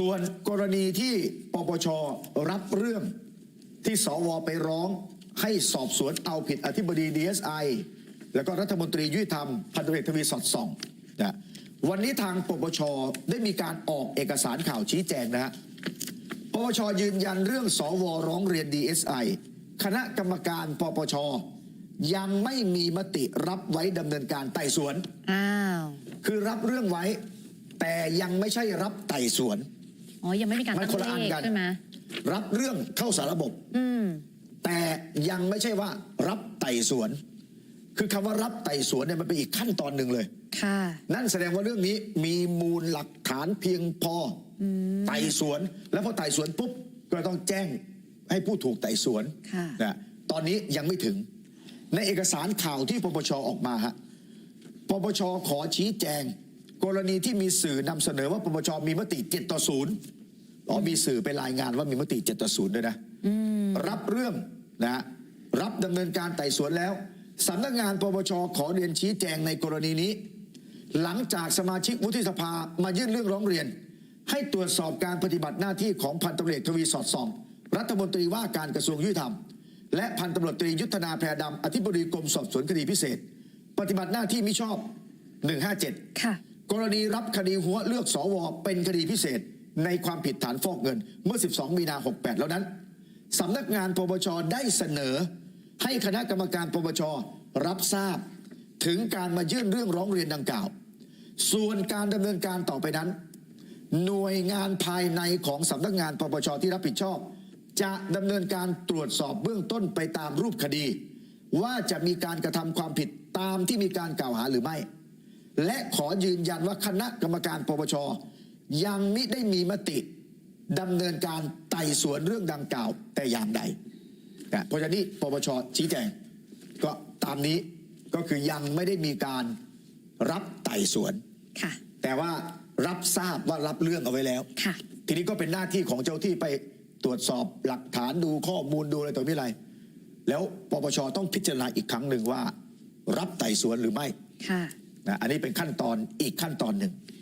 ส่วนกรณีที่ปปชรับเรื่องที่สวไปร้องให้สอบสวนเอาผิดอธิบดี DSI แล้วก็รัฐมนตรียุติธรรมพันตำรวจเอกทวีสอดส่องนะวันนี้ทางปปชได้มีการออกเอกสารข่าวชี้แจงนะฮะปปชยืนยันเรื่องสวร้องเรียน DSI คณะกรรมการปปชยังไม่มีมติรับไว้ดำเนินการไต่สวน อ้าว คือรับเรื่องไว้ แต่ยังไม่ใช่รับไต่สวน อ๋อ ยังไม่มีการมันตั้งคนละอันเลขกัน ใช่ไหมรับเรื่องเข้าสารระบบ อืม แต่ยังไม่ใช่ว่ารับไต่สวน คือคำว่ารับไต่สวนเนี่ยมันเป็นอีกขั้นตอนหนึ่งเลย ค่ะ นั่นแสดงว่าเรื่องนี้มีมูลหลักฐานเพียงพออไต่สวน แล้วพอไต่สวนปุ๊บก็ต้องแจ้งให้ผู้ถูกไต่สวนค่ะ นะตอนนี้ยังไม่ถึง ในเอกสารข่าวที่ปปชออกมาฮะปปชขอชี้แจง กรณีที่มีสื่อนำเสนอว่าปปชมีมติ7ต่อ0อ๋อมีสื่อไปรายงานว่ามีมติ7ต่อ0ด้วยนะรับเรื่องนะฮะรับดำเนินการไต่สวนแล้วสำนักงานปปชขอเรียนชี้แจงในกรณีนี้ หลังจากสมาชิกวุฒิสภามายื่นเรื่องร้องเรียน ให้ตรวจสอบการปฏิบัติหน้าที่ของพันตำรวจเอกทวีสอดส่อง รัฐมนตรีว่าการกระทรวงยุติธรรม และพันตำรวจตรียุทธนาแพรดำอธิบดีกรมสอบสวนคดีพิเศษ ปฏิบัติหน้าที่มิชอบ 157 ค่ะ กรณีรับคดีหัวเลือกสวเป็นคดีพิเศษในความผิดฐานฟอกเงินเมื่อ 12 มีนา 68 แล้วนั้นสำนักงานปปชได้เสนอ ให้คณะกรรมการปปชรับทราบ ถึงการมายื่นเรื่องร้องเรียนดังกล่าว ส่วนการดำเนินการต่อไปนั้น หน่วยงานภายในของสำนักงานปปชที่รับผิดชอบ จะดำเนินการตรวจสอบเบื้องต้นไปตามรูปคดี ว่าจะมีการกระทำความผิดตามที่มีการกล่าวหาหรือไม่ และขอยืนยันว่าคณะกรรมการปปชยังมิได้มีมติดำเนินการไต่สวนเรื่องดังกล่าวแต่อย่างใดนะเพราะฉะนั้นนี่ปปชชี้แจงก็ตามนี้ก็คือยังไม่ได้มีการรับไต่สวน ค่ะ แต่ว่ารับทราบว่ารับเรื่องเอาไว้แล้ว ค่ะ ทีนี้ก็เป็นหน้าที่ของเจ้าที่ไปตรวจสอบหลักฐานดูข้อมูลดูอะไรต่อมีอะไร แล้วปปชต้องพิจารณาอีกครั้งหนึ่งว่า รับไต่สวนหรือไม่ ค่ะ นะอันนี้เป็นขั้นตอนอีกขั้นตอนหนึ่ง